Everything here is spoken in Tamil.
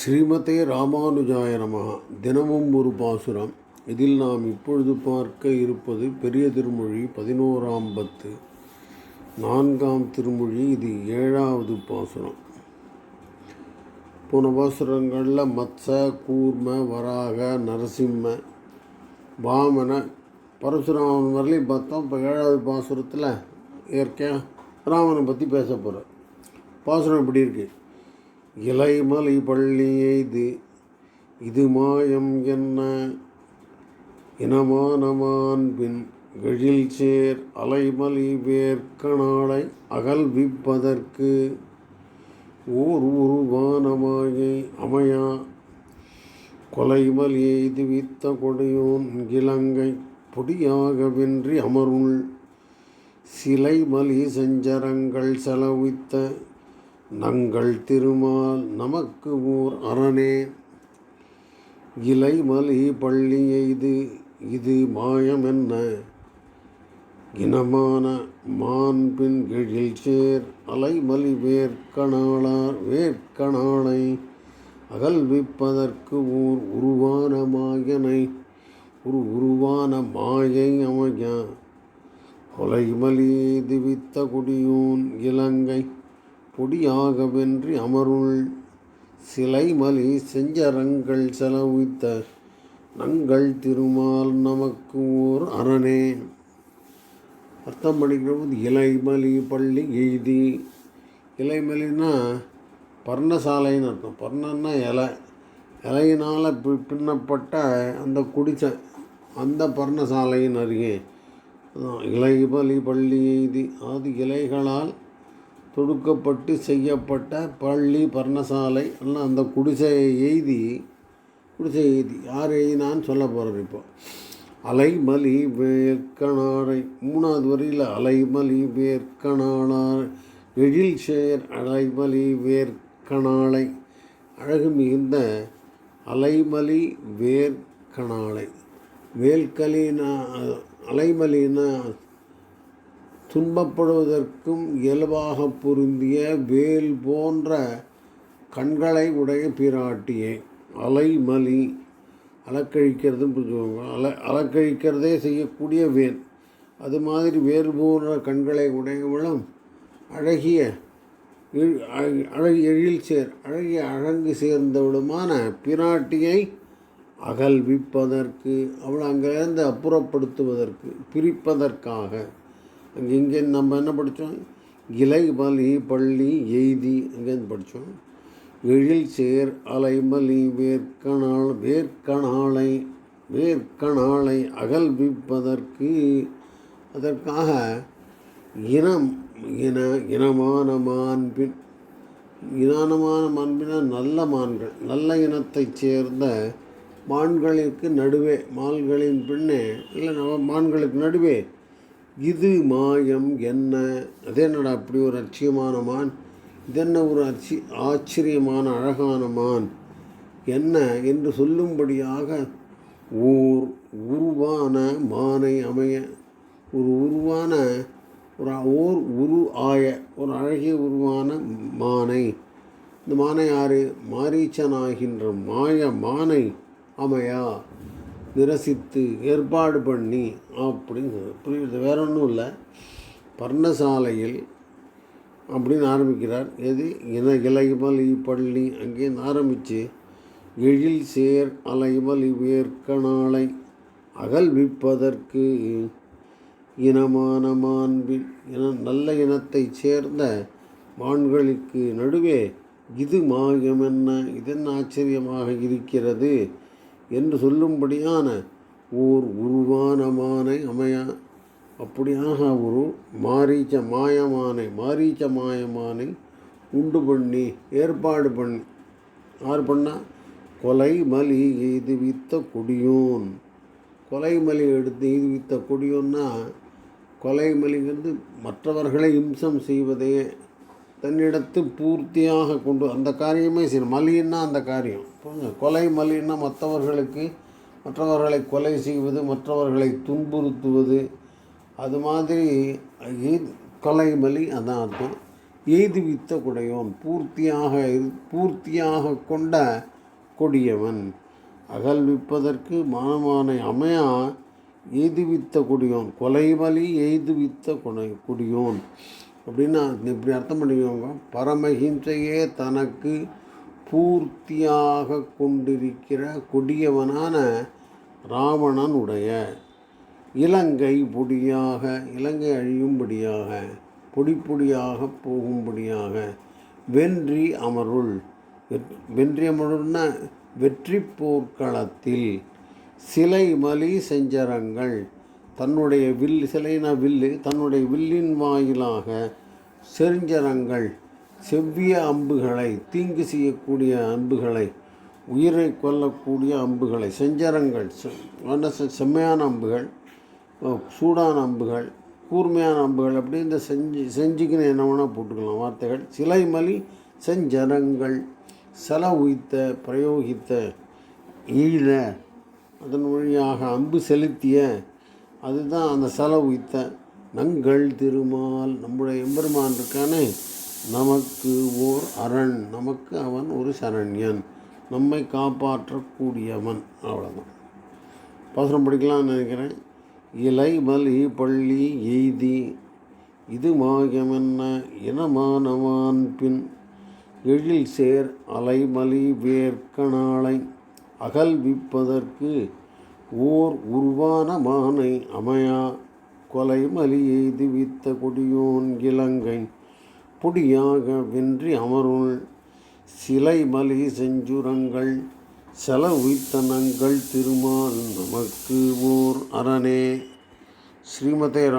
ஸ்ரீமதே ராமானுஜாய நமஹ. தினமும் ஒரு பாசுரம். இதில் நாம் இப்பொழுது பார்க்க இருப்பது பெரிய திருமொழி பதினோராம் பத்து. நான்காம் திருமொழி இது ஏழாவது பாசுரம். போன பாசுரங்களில் மத்ச கூர்ம வராக நரசிம்ம வாமன பரசுராமன் வரலையும் பார்த்தோம். இப்போ ஏழாவது பாசுரத்தில் இயற்கையாக ராமனை பற்றி பேச போகிறேன் பாசுரம் இப்படி இருக்கு? இலைமலை பள்ளி எய்து இது மாயம் என்ன? இனமானமான் பின் சேர் அலைமலி வேர்க்கணாளை அகல்விப்பதற்கு ஓர் உருவானமாயை அமையா? கொலைமல் எய்து வித்த கொடையோன் இலங்கை பொடியாகவின்றி அமருள் சிலைமலி செஞ்சரங்கள் செலவித்த நங்கள் திருமால் நமக்கு ஓர் அரணே. இலைமலி பள்ளி எய்து இது மாயம் என்ன? இனமான மாண்பின் கிழில் சேர் அலைமலி வேர்க்கணாளார் வேர்க்கணாளை அகல்விப்பதற்கு ஓர் உருவான மாயனை. ஒரு உருவான மாயை அமைய? கொலைமலி திவித்த குடியூன் இலங்கை. பொடியாகவென்றி அமருள் சிலைமலி செஞ்சரங்கள் செலவித்த நங்கள் திருமால் நமக்கு ஓர் அரணே. அர்த்தம் பண்ணிக்கிறபோது இலைமலி பள்ளி எய்தி. இலைமலின்னா பர்ணசாலைன்னு அர்த்தம். பர்ணன்னா இலை. இலையினால் பி பின்னப்பட்ட அந்த குடிச்ச அந்த பர்ணசாலையின் அருகே. இலைமலி பள்ளி எய்தி. அது இலைகளால் தொடுக்கப்பட்டு செய்யப்பட்ட பள்ளி பர்ணசாலை எல்லாம் அந்த குடிசையை எய்தி குடிசை எய்தி. யார் எய்தினான்னு சொல்ல போகிறது இப்போ? அலைமலி வேர்க்கணாரை மூணாவது வரியில் அலைமலி வேர்க்கணாளார் எழில் சேர் அலைமலி வேர்க்கணாளை அழகு மிகுந்த அலைமலி வேர்க்கணாளை வேல்கலினா அலைமலினா துன்பப்படுவதற்கும் இயல்பாக பொருந்திய வேல் போன்ற கண்களை உடைய பிராட்டியே. அலைமலி. அலக்கழிக்கிறதுன்னு புரிஞ்சுக்கோங்க. அல அலக்கழிக்கிறதே செய்யக்கூடிய வேல். அது மாதிரி வேல் போன்ற கண்களை உடையவளும் அழகிய அழகிய எழில் சேர் அழகிய அழகு சேர்ந்தவளுமான பிராட்டியை அகல்விப்பதற்கு அவளை அங்கிருந்து அப்புறப்படுத்துவதற்கு பிரிப்பதற்காக. இங்கே நம்ம என்ன படித்தோம் இலை மலி பள்ளி எய்தி அங்கேருந்து படித்தோம் எழில் சேர் அலைமலி வேர்க்கணாள் வேர்க்கணாளை வேர்க்கணாளை அகல்விப்பதற்கு அதற்காக இனம் இன இனமான மாண்பின் இனானமான மாண்பினா நல்ல மான்கள் நல்ல இனத்தைச் சேர்ந்த மான்களுக்கு நடுவே மான்களின் பின்னே இல்லை நம்ம மான்களுக்கு நடுவே இது மாயம் என்ன? அது என்னடா அப்படி ஒரு அச்சியமான மான்? இதென்ன ஒரு அச்சி ஆச்சரியமான அழகான மான்? என்ன என்று சொல்லும்படியாக ஓர் உருவான மானை அமைய ஒரு உருவான ஒரு ஓர் உரு ஆய ஒரு அழகிய உருவான மானை. இந்த மானை யாரு? மாரீச்சனாகின்ற மாய மானை அமையா? நிரசித்து ஏற்பாடு பண்ணி அப்படின்னு புரியுது? வேற ஒன்றும் இல்லை. பர்ணசாலையில் அப்படின்னு ஆரம்பிக்கிறார். எது? இன இலைமலி பள்ளி. அங்கேருந்து ஆரம்பித்து எழில் சேர் அலைமலி வேர்க்கணாலை அகல்விப்பதற்கு இனமான மாண்பில். இன நல்ல இனத்தைச் சேர்ந்த மான்களுக்கு நடுவே இது மாயம் என்ன இதென்ன ஆச்சரியமாக இருக்கிறது? என்று சொல்லும்படியான ஓர் உருவானமானை அமையா அப்படியாக ஒரு மாரீச்ச மாயமானை மாரீச்ச மாயமானை உண்டு பண்ணி ஏற்பாடு பண்ணி. யார் பண்ணால் கொலை மலி எய்துவித்த கொடியோன். கொலை மலி எடுத்து எய்துவித்த கொடியோன்னா கொலை மலிங்கிறது மற்றவர்களை இம்சம் செய்வதையே தன்னிடத்து பூர்த்தியாக கொண்டு அந்த காரியமே சரி. மலின்னா அந்த காரியம். புரிஞ்சு கொலை மலின்னா மற்றவர்களுக்கு மற்றவர்களை கொலை செய்வது மற்றவர்களை துன்புறுத்துவது அது மாதிரி கொலை மலி அதான் அர்த்தம். எய்துவித்த குடையவன்? பூர்த்தியாக இரு- பூர்த்தியாக கொண்ட கொடியவன். அகல்விப்பதற்கு மானமானை அமையா எய்துவித்த கொடியோன் கொலைவலி எய்துவித்த கொடை கொடியோன் அப்படின்னா இப்படி அர்த்தம் பண்ணிக்கோங்க. பரமஹிம்சையே தனக்கு பூர்த்தியாக கொண்டிருக்கிற கொடியவனான ராவணன் உடைய இலங்கை பொடியாக இலங்கை அழியும்படியாக பொடி பொடியாக போகும்படியாக வென்றி அமருள். வென்றி அமருள்னா வெற்றி போர்க்களத்தில் சிலை மலி செஞ்சரங்கள். தன்னுடைய வில் சிலைனா வில்லு தன்னுடைய வில்லின் வாயிலாக செறிஞ்சரங்கள் செவ்விய அம்புகளை தீங்கு செய்யக்கூடிய அம்புகளை உயிரை கொல்லக்கூடிய அம்புகளை செஞ்சரங்கள் செம்மையான அம்புகள் சூடான அம்புகள் கூர்மையான அம்புகள் அப்படி இந்த செஞ்சு செஞ்சுக்கின்னு என்ன வேணால் போட்டுக்கலாம் வார்த்தைகள். சிலை மலி செஞ்சரங்கள் செல உயித்த பிரயோகித்த ஈழ அதன் வழியாக அம்பு செலுத்திய அதுதான் அந்த செல உய்த்த நங்கள் திருமால். நம்முடைய எம்பெருமான் இருக்கானே நமக்கு ஓர் அரண் நமக்கு அவன் ஒரு சரண்யன் நம்மை காப்பாற்றக்கூடியவன். அவ்வளோதான் பாசனம் படிக்கலாம்னு நினைக்கிறேன். இலை மலி பள்ளி எய்தி இது மாயமென்ன இனமானவான் பின் எழில் சேர் அலைமலி வேர்க்கனாளை அகல்விப்பதற்கு ஓர் உருவான மானை அமையா கொலை மலி எய்துவித்த கொடியோன் இலங்கை பொடியாக வென்றி அமருள் சிலை மலி செஞ்சுரங்கள் செலவுத்தனங்கள் திருமால் நமக்கு ஓர் அரணே. ஸ்ரீமதே ரா